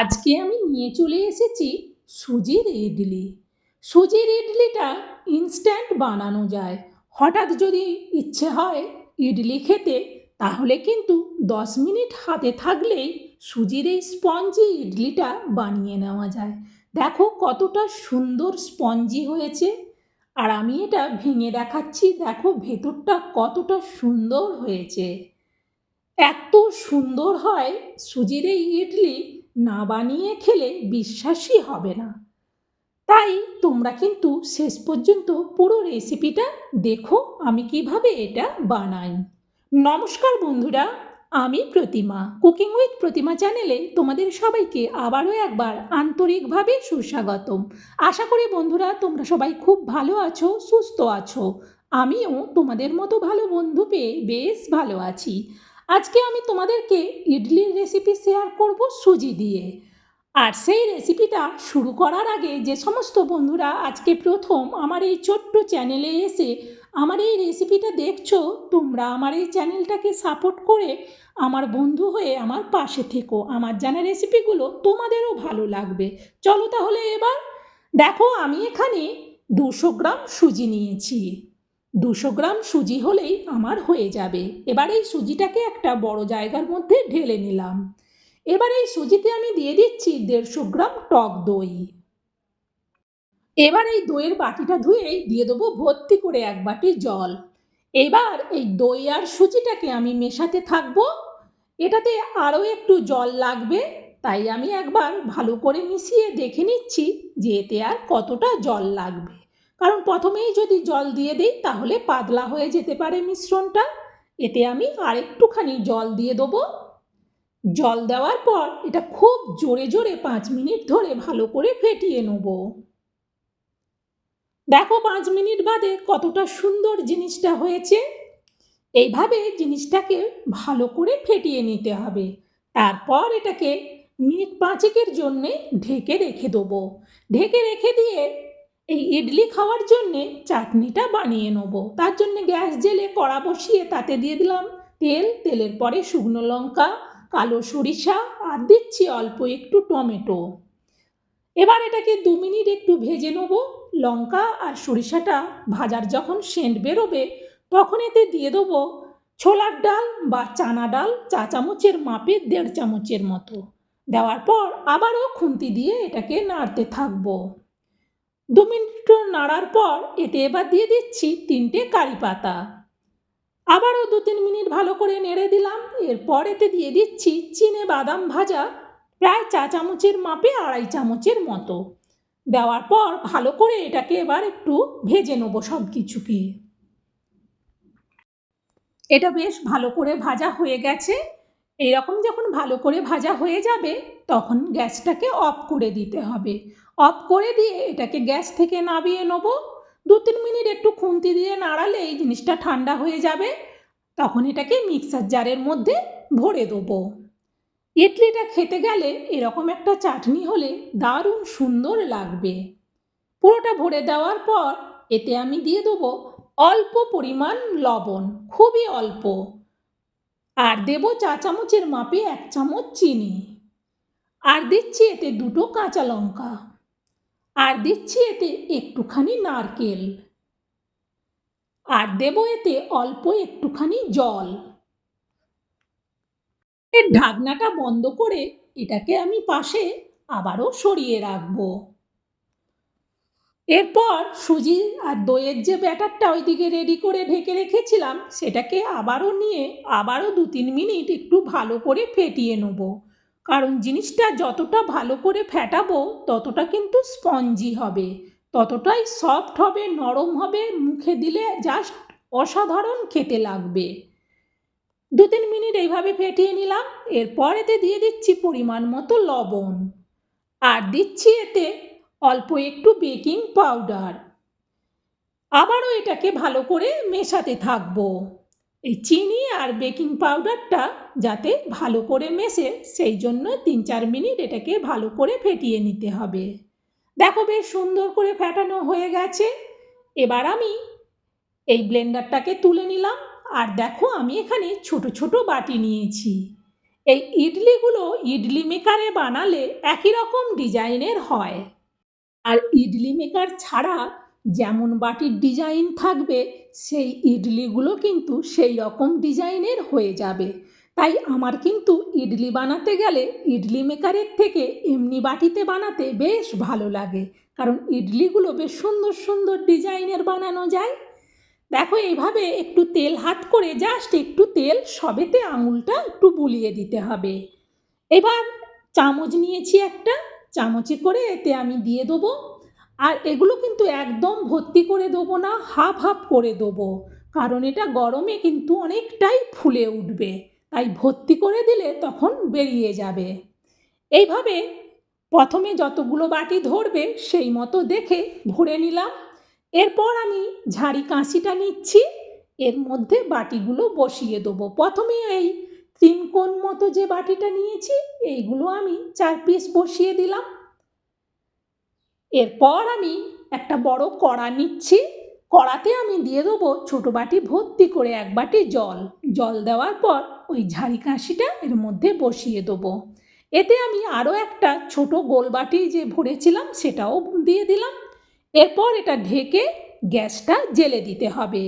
আজকে আমি নিয়ে চলে এসেছি সুজির ইডলি। সুজির ইডলিটা ইনস্ট্যান্ট বানানো যায়। হঠাৎ যদি ইচ্ছে হয় ইডলি খেতে, তাহলে কিন্তু দশ মিনিট হাতে থাকলেই সুজির এই স্পঞ্জি ইডলিটা বানিয়ে নেওয়া যায়। দেখো কতটা সুন্দর স্পঞ্জি হয়েছে। আর আমি এটা ভেঙে দেখাচ্ছি, দেখো ভেতরটা কতটা সুন্দর হয়েছে। এত সুন্দর হয় সুজির এই ইডলি না বানিয়ে খেলে বিশ্বাসই হবে না। তাই তোমরা কিন্তু শেষ পর্যন্ত পুরো রেসিপিটা দেখো আমি কীভাবে এটা বানাই। নমস্কার বন্ধুরা, আমি প্রতিমা। কুকিং উইথ প্রতিমা চ্যানেলে তোমাদের সবাইকে আবারও একবার আন্তরিকভাবে সুস্বাগতম। আশা করি বন্ধুরা তোমরা সবাই খুব ভালো আছো, সুস্থ আছো। আমিও তোমাদের মতো ভালো বন্ধু পেয়ে বেশ ভালো আছি। আজকে আমি তোমাদেরকে ইডলির রেসিপি শেয়ার করব সুজি দিয়ে। আর সেই রেসিপিটা শুরু করার আগে যে সমস্ত বন্ধুরা আজকে প্রথম আমার এই ছোট্ট চ্যানেলে এসে আমার এই রেসিপিটা দেখছ, তোমরা আমার এই চ্যানেলটাকে সাপোর্ট করে আমার বন্ধু হয়ে আমার পাশে থেকো। আমার জানা রেসিপিগুলো তোমাদেরও ভালো লাগবে। চলো তাহলে এবার দেখো আমি এখানে দুশো গ্রাম সুজি নিয়েছি। দুশো গ্রাম সুজি হলেই আমার হয়ে যাবে। এবার এই সুজিটাকে একটা বড় জায়গার মধ্যে ঢেলে নিলাম। এবার এই সুজিতে আমি দিয়ে দিচ্ছি দেড়শো গ্রাম টক দই। এবার এই দইয়ের বাটিটা ধুয়েই দিয়ে দেবো ভর্তি করে এক বাটি জল। এবার এই দই আর সুজিটাকে আমি মেশাতে থাকব। এটাতে আরও একটু জল লাগবে, তাই আমি একবার ভালো করে মিশিয়ে দেখে নিচ্ছি যে এতে আর কতটা জল লাগবে। কারণ প্রথমেই যদি জল দিয়ে দিই, তাহলে পাতলা হয়ে যেতে পারে মিশ্রণটা। এতে আমি আরেকটুখানি জল দিয়ে দেবো। জল দেওয়ার পর এটা খুব জোরে জোরে পাঁচ মিনিট ধরে ভালো করে ফেটিয়ে নেব। দেখো পাঁচ মিনিট বাদে কতটা সুন্দর জিনিসটা হয়েছে। এইভাবে জিনিসটাকে ভালো করে ফেটিয়ে নিতে হবে। তারপর এটাকে মিনিট পাঁচেকের জন্যে ঢেকে রেখে দেবো। ঢেকে রেখে দিয়ে এই ইডলি খাওয়ার জন্যে চাটনিটা বানিয়ে নেব। তার জন্য গ্যাস জেলে কড়া বসিয়ে তাতে দিয়ে দিলাম তেল। তেলের পরে শুকনো লঙ্কা, কালো সরিষা আর দিচ্ছি অল্প একটু টমেটো। এবার এটাকে দু মিনিট একটু ভেজে নেব। লঙ্কা আর সরিষাটা ভাজার যখন সেন্ট বেরোবে, তখন এতে দিয়ে দেবো ছোলার ডাল বা চানা ডাল চা চামচের মাপে দেড় চামচের মতো। দেওয়ার পর আবারও খুন্তি দিয়ে এটাকে নাড়তে থাকব। দু মিনিট নাড়ার পর এতে এবার দিয়ে দিচ্ছি তিনটে কারি পাতা। আবারও দু তিন মিনিট ভালো করে নেড়ে দিলাম। এরপর এতে দিয়ে দিচ্ছি চিনে বাদাম ভাজা প্রায় চা চামচের মাপে আড়াই চামচের মতো। দেওয়ার পর ভালো করে এটাকে এবার একটু ভেজে নেব সব কিছুকে এটা বেশ ভালো করে ভাজা হয়ে গেছে। এরকম যখন ভালো করে ভাজা হয়ে যাবে, তখন গ্যাসটাকে অফ করে দিতে হবে। অফ করে দিয়ে এটাকে গ্যাস থেকে নামিয়ে নেব। দু তিন মিনিট একটু খুন্তি দিয়ে নাড়ালে এই জিনিসটা ঠান্ডা হয়ে যাবে। তখন এটাকে মিক্সার জারের মধ্যে ভরে দেবো। ইডলিটা খেতে গেলে এরকম একটা চাটনি হলে দারুণ সুন্দর লাগবে। পুরোটা ভরে দেওয়ার পর এতে আমি দিয়ে দেবো অল্প পরিমাণ লবণ, খুবই অল্প। আর দেবো চা চামচের মাপে এক চামচ চিনি। আর দিচ্ছি এতে দুটো কাঁচা লঙ্কা। আর দিচ্ছি এতে একটুখানি নারকেল। আর দেবো এতে অল্প একটুখানি জল। এর ঢাকনাটা বন্ধ করে এটাকে আমি পাশে আবারও সরিয়ে রাখব। এরপর সুজি আর দইয়ের যে ব্যাটারটা ওইদিকে রেডি করে ঢেকে রেখেছিলাম, সেটাকে আবারও নিয়ে আবারও দু তিন মিনিট একটু ভালো করে ফেটিয়ে নেব। কারণ জিনিসটা যতটা ভালো করে ফেটাবো, ততটা কিন্তু স্পঞ্জি হবে। ততটাই সফট হবে, নরম হবে, মুখে দিলে জাস্ট অসাধারণ খেতে লাগবে। দু তিন মিনিট এইভাবে ফেটিয়ে নিলাম এরপর এতে দিয়ে দিচ্ছি পরিমাণ মতো লবণ। আর দিচ্ছি এতে অল্প একটু বেকিং পাউডার। আবারও এটাকে ভালো করে মেশাতে থাকব। এই চিনি আর বেকিং পাউডারটা যাতে ভালো করে মেশে, সেই জন্য তিন চার মিনিট এটাকে ভালো করে ফেটিয়ে নিতে হবে। দেখো বেশ সুন্দর করে ফেটানো হয়ে গেছে। এবার আমি এই ব্লেন্ডারটাকে তুলে নিলাম। আর দেখো আমি এখানে ছোট ছোট বাটি নিয়েছি। এই ইডলিগুলো ইডলি মেকারে বানালে একই রকম ডিজাইনের হয়। আর ইডলি মেকার ছাড়া যেমন বাটির ডিজাইন থাকবে, সেই ইডলিগুলো কিন্তু সেই রকম ডিজাইনের হয়ে যাবে। তাই আমার কিন্তু ইডলি বানাতে গেলে ইডলি মেকারের থেকে এমনি বাটিতে বানাতে বেশ ভালো লাগে। কারণ ইডলিগুলো বেশ সুন্দর সুন্দর ডিজাইনের বানানো যায়। দেখো এইভাবে একটু তেল হাত করে জাস্ট একটু তেল সবেতে আঙুলটা একটু বুলিয়ে দিতে হবে। এবার চামচ নিয়েছি একটা। চামচে করে এতে আমি দিয়ে দেবো। আর এগুলো কিন্তু একদম ভর্তি করে দেবো না, হাফ হাফ করে দেবো। কারণ এটা গরমে কিন্তু অনেকটাই ফুলে উঠবে। তাই ভর্তি করে দিলে তখন বেরিয়ে যাবে। এইভাবে প্রথমে যতগুলো বাটি ধরবে সেই মতো দেখে ভরে নিলাম। এরপর আমি ঝাড়ি কাঁচিটা নিচ্ছি। এর মধ্যে বাটিগুলো বসিয়ে দেবো। প্রথমে এই তিন কোণ মতো যে বাটিটা নিয়েছি, এইগুলো আমি চার পিস বসিয়ে দিলাম। এরপর আমি একটা বড় কড়া নিচ্ছি। কড়াতে আমি দিয়ে দেবো ছোটো বাটি ভর্তি করে এক বাটি জল। জল দেওয়ার পর ওই ঝাড়ি কাঁশিটা এর মধ্যে বসিয়ে দেবো। এতে আমি আরও একটা ছোট গোল বাটি যে ভরেছিলাম সেটাও দিয়ে দিলাম। এরপর এটা ঢেকে গ্যাসটা জেলে দিতে হবে।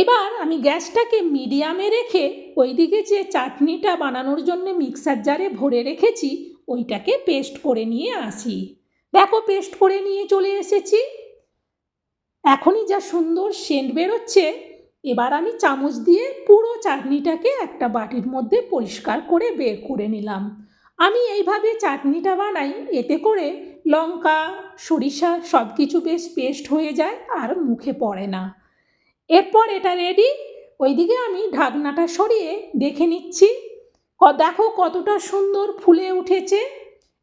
এবার আমি গ্যাসটাকে মিডিয়ামে রেখে ওইদিকে যে চাটনিটা বানানোর জন্য মিক্সার জারে ভরে রেখেছি, ওইটাকে পেস্ট করে নিয়ে আসি। দেখো পেস্ট করে নিয়ে চলে এসেছি। এখনই যা সুন্দর সেন্ট বেরোচ্ছে, এবার আমি চামচ দিয়ে পুরো চাটনিটাকে একটা বাটির মধ্যে পরিষ্কার করে বের করে নিলাম। আমি এইভাবে চাটনিটা বানাই, এতে করে লঙ্কা, সরিষা সব কিছু বেশ পেস্ট হয়ে যায় আর মুখে পড়ে না। এরপর এটা রেডি ওইদিকে আমি ঢাকনাটা সরিয়ে দেখে নিচ্ছি। দেখো কতটা সুন্দর ফুলে উঠেছে।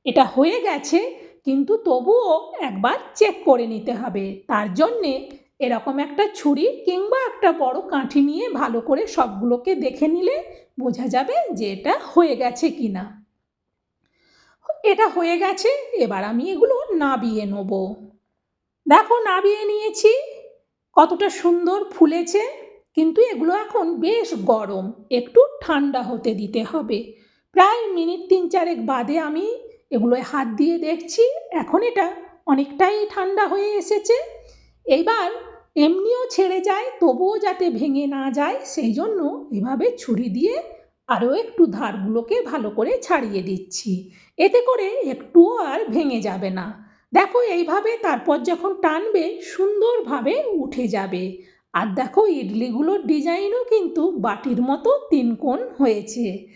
এটা হয়ে গেছে, কিন্তু তবুও একবার চেক করে নিতে হবে। তার জন্যে এরকম একটা ছুরি কিংবা একটা বড় কাঠি নিয়ে ভালো করে সবগুলোকে দেখে নিলে বোঝা যাবে যে এটা হয়ে গেছে কি না এটা হয়ে গেছে, এবার আমি এগুলো নাবিয়ে নেব। দেখো নাবিয়ে নিয়েছি কতটা সুন্দর ফুলেছে, কিন্তু এগুলো এখন বেশ গরম, একটু ঠান্ডা হতে দিতে হবে। প্রায় মিনিট তিন চারেক বাদে আমি এগুলোয় হাত দিয়ে দেখছি, এখন এটা অনেকটাই ঠান্ডা হয়ে এসেছে। এইবার এমনিও ছেড়ে যায়, তবুও যাতে ভেঙে না যায়, সেই জন্য এভাবে ছুরি দিয়ে আরও একটু ধারগুলোকে ভালো করে ছাড়িয়ে দিচ্ছি। এতে করে একটুও আর ভেঙে যাবে না। দেখো, এইভাবে তারপর যখন টানবে, সুন্দরভাবে উঠে যাবে। আর দেখো, ইডলিগুলোর ডিজাইনও কিন্তু বাটির মতো তিন কোণ হয়েছে।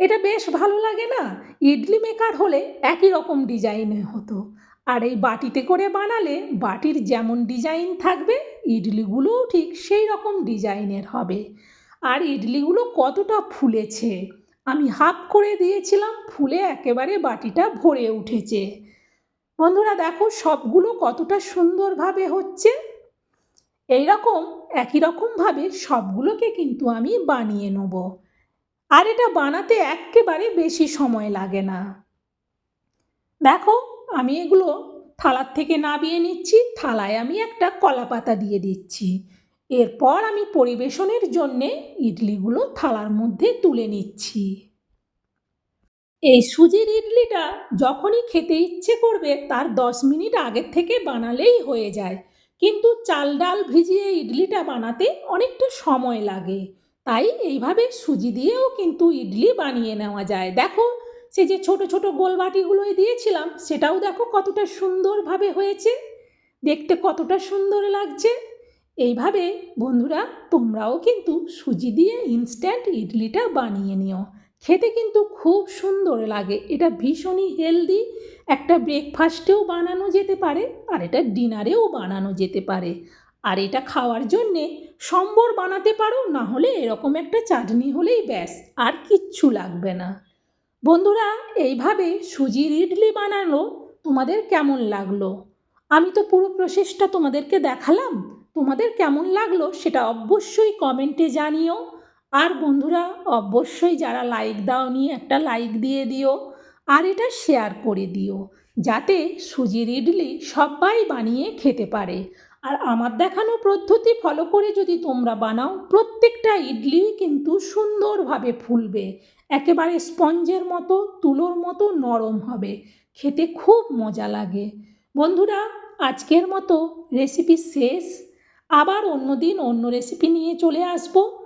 এটা বেশ ভালো লাগে না? ইডলি মেকার হলে একই রকম ডিজাইনে হতো। আর এই বাটিতে করে বানালে বাটির যেমন ডিজাইন থাকবে, ইডলিগুলোও ঠিক সেই রকম ডিজাইনের হবে। আর ইডলিগুলো কতটা ফুলেছে! আমি হাফ করে দিয়েছিলাম, ফুলে একেবারে বাটিটা ভরে উঠেছে। বন্ধুরা দেখো সবগুলো কতটা সুন্দরভাবে হচ্ছে। এই রকম একই রকমভাবে সবগুলোকে কিন্তু আমি বানিয়ে নেব। আর এটা বানাতে একেবারে বেশি সময় লাগে না। দেখো, আমি এগুলো থালার থেকে নাবিয়ে নিচ্ছি, থালায় আমি একটা কলা পাতা দিয়ে দিচ্ছি। এরপর আমি পরিবেশনের জন্যে ইডলিগুলো থালার মধ্যে তুলে নিচ্ছি। এই সুজির ইডলিটা যখনই খেতে ইচ্ছে করবে, তার দশ মিনিট আগের থেকে বানালেই হয়ে যায়। কিন্তু চাল ডাল ভিজিয়ে ইডলিটা বানাতে অনেকটা সময় লাগে। তাই এইভাবে সুজি দিয়েও কিন্তু ইডলি বানিয়ে নেওয়া যায়। দেখো, সে যে ছোট ছোট গোল বাটিগুলোই দিয়েছিলাম, সেটাও দেখো কতটা সুন্দরভাবে হয়েছে। দেখতে কতটা সুন্দর লাগছে। এইভাবে বন্ধুরা, তোমরাও কিন্তু সুজি দিয়ে ইনস্ট্যান্ট ইডলিটা বানিয়ে নিও। খেতে কিন্তু খুব সুন্দর লাগে। এটা ভীষণই হেলদি। একটা ব্রেকফাস্টেও বানানো যেতে পারে আর এটা ডিনারেও বানানো যেতে পারে। আর এটা খাওয়ার জন্যে সম্বর বানাতে পারো, না হলে এরকম একটা চাটনি হলেই ব্যাস, আর কিচ্ছু লাগবে না। বন্ধুরা, এইভাবে সুজির ইডলি বানানো তোমাদের কেমন লাগল? আমি তো পুরো প্রসেসটা তোমাদেরকে দেখালাম। তোমাদের কেমন লাগল সেটা অবশ্যই কমেন্টে জানিও। আর বন্ধুরা, অবশ্যই যারা লাইক দাওনি একটা লাইক দিয়ে দিও, আর এটা শেয়ার করে দিও, যাতে সুজির ইডলি সবাই বানিয়ে খেতে পারে। আর আমার দেখানো পদ্ধতি ফলো করে যদি তোমরা বানাও, প্রত্যেকটা ইডলি কিন্তু সুন্দরভাবে ফুলবে। একেবারে স্পঞ্জের মতো, তুলোর মতো নরম হবে। খেতে খুব মজা লাগে। বন্ধুরা, আজকের মতো রেসিপি শেষ। আবার অন্য দিন অন্য রেসিপি নিয়ে চলে আসব।